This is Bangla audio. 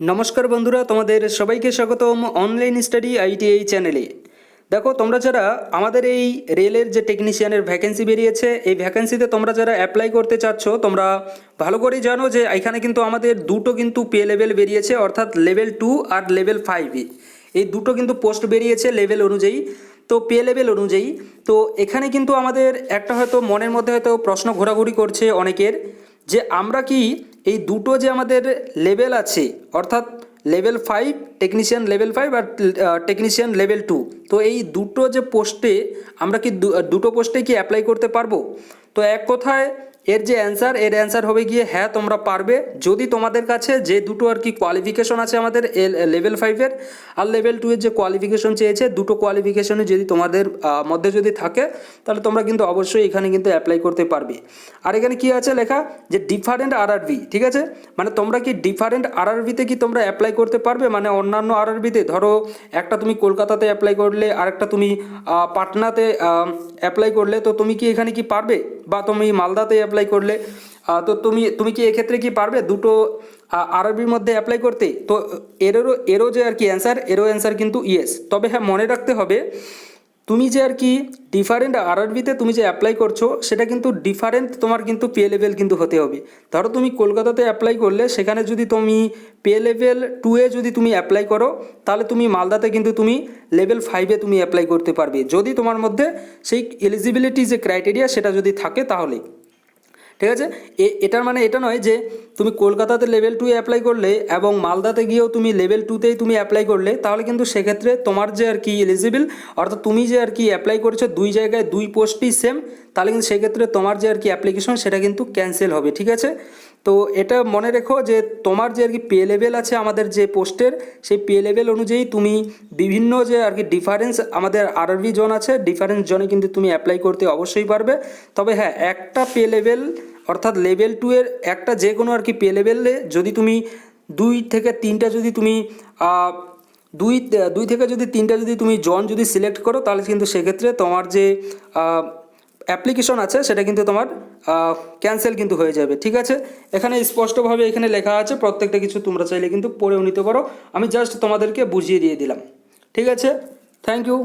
নমস্কার বন্ধুরা, তোমাদের সবাইকে স্বাগতম অনলাইন স্টাডি আইটিআই চ্যানেলে দেখো, তোমরা যারা আমাদের এই রেলের যে টেকনিশিয়ানের ভ্যাকেন্সি বেরিয়েছে, এই ভ্যাকেন্সিতে তোমরা যারা অ্যাপ্লাই করতে চাচ্ছ, তোমরা ভালো করেই জানো যে এখানে কিন্তু আমাদের দুটো কিন্তু পে লেভেল বেরিয়েছে, অর্থাৎ লেভেল টু আর লেভেল ফাইভ এই দুটো কিন্তু পোস্ট বেরিয়েছে লেভেল অনুযায়ী। তো পে লেভেল অনুযায়ী, তো এখানে কিন্তু আমাদের একটা হয়তো মনের মধ্যে হয়তো প্রশ্ন ঘোরাঘুরি করছে অনেকের। যে আমরা কি এই দুটো যে আমাদের লেভেল আছে, অর্থাৎ level five technician level five আর টেকনিশিয়ান লেভেল টু তো এই দুটো যে পোস্টে আমরা কি দুটো পোস্টে কি অ্যাপ্লাই করতে পারব? তো এক কথায় এর যে অ্যান্সার এর অ্যান্সার হবে গিয়ে হ্যাঁ তোমরা পারবে। যদি তোমাদের কাছে যে দুটো আর কি কোয়ালিফিকেশন আছে আমাদের লেভেল ফাইভের আর লেভেল টু এর যে কোয়ালিফিকেশন চেয়েছে, দুটো কোয়ালিফিকেশনে যদি তোমাদের মধ্যে যদি থাকে, তাহলে তোমরা কিন্তু অবশ্যই এখানে কিন্তু অ্যাপ্লাই করতে পারবে। আর এখানে কি আছে লেখা? যে ডিফারেন্ট আরআরবি ঠিক আছে? মানে তোমরা কি ডিফারেন্ট আরআরবিতে কি তোমরা অ্যাপ্লাই করতে পারবে? মানে অন্যান্য আর আরআরবিতে ধরো, একটা তুমি কলকাতাতে অ্যাপ্লাই করলে, আরেকটা তুমি পাটনাতে অ্যাপ্লাই করলে, তো তুমি কি এখানে কি পারবে? বা তুমি মালদাতে অ্যাপ্লাই করলে তো তুমি তুমি কি এক্ষেত্রে কি পারবে দুটো আরবির মধ্যে অ্যাপ্লাই করতে? তো এরও এরও যে আর কি অ্যান্সার এরও অ্যান্সার কিন্তু ইয়েস তবে হ্যাঁ মনে রাখতে হবে, তুমি যে আর কি ডিফারেন্ট আরআরবিতে তুমি যে অ্যাপ্লাই করছ, সেটা কিন্তু ডিফারেন্ট তোমার কিন্তু পে লেভেল কিন্তু হতে হবে। ধরো তুমি কলকাতাতে অ্যাপ্লাই করলে, সেখানে যদি তুমি পে লেভেল টুয়ে যদি তুমি অ্যাপ্লাই করো, তাহলে তুমি মালদাতে কিন্তু তুমি লেভেল ফাইভে তুমি অ্যাপ্লাই করতে পারবে। যদি তোমার মধ্যে সেই এলিজিবিলিটি যে ক্রাইটেরিয়া সেটা যদি থাকে তাহলে। ঠিক আছে? এটার মানে এটা নয় যে তুমি কলকাতাতে লেভেল টু অ্যাপ্লাই করলে এবং মালদাতে গিয়েও তুমি লেভেল টুতেই তুমি অ্যাপ্লাই করলে, তাহলে কিন্তু সেক্ষেত্রে তোমার যে আর কি এলিজিবল অর্থাৎ তুমি যে আর কি অ্যাপ্লাই করেছ দুই জায়গায় দুই পোস্টই সেম তাহলে কিন্তু সেক্ষেত্রে তোমার যে আর কি অ্যাপ্লিকেশন সেটা কিন্তু ক্যান্সেল হবে, ঠিক আছে? তো এটা মনে রেখো যে তোমার যে আর কি পে লেভেল আছে আমাদের যে পোস্টের, সেই পে লেভেল অনুযায়ী তুমি বিভিন্ন যে আর কি ডিফারেন্স আমাদের আরবি জোন আছে ডিফারেন্স জোনে কিন্তু তুমি অ্যাপ্লাই করতে অবশ্যই পারবে। তবে হ্যাঁ একটা পে লেভেল অর্থাৎ লেভেল টু এর একটা যে কোনো আর কি পে লেভেলে যদি তুমি দুই থেকে তিনটা যদি তুমি দুই দুই থেকে যদি তিনটা যদি তুমি জন যদি সিলেক্ট করো, তাহলে কিন্তু সেক্ষেত্রে তোমার যে অ্যাপ্লিকেশন আছে, সেটা কিন্তু তোমার ক্যান্সেল কিন্তু হয়ে যাবে, ঠিক আছে? এখানে স্পষ্টভাবে এখানে লেখা আছে, প্রত্যেকটা কিছু তোমরা চাইলে কিন্তু পড়েও নিতে পারো। আমি জাস্ট তোমাদেরকে বুঝিয়ে দিয়ে দিলাম, ঠিক আছে? Thank you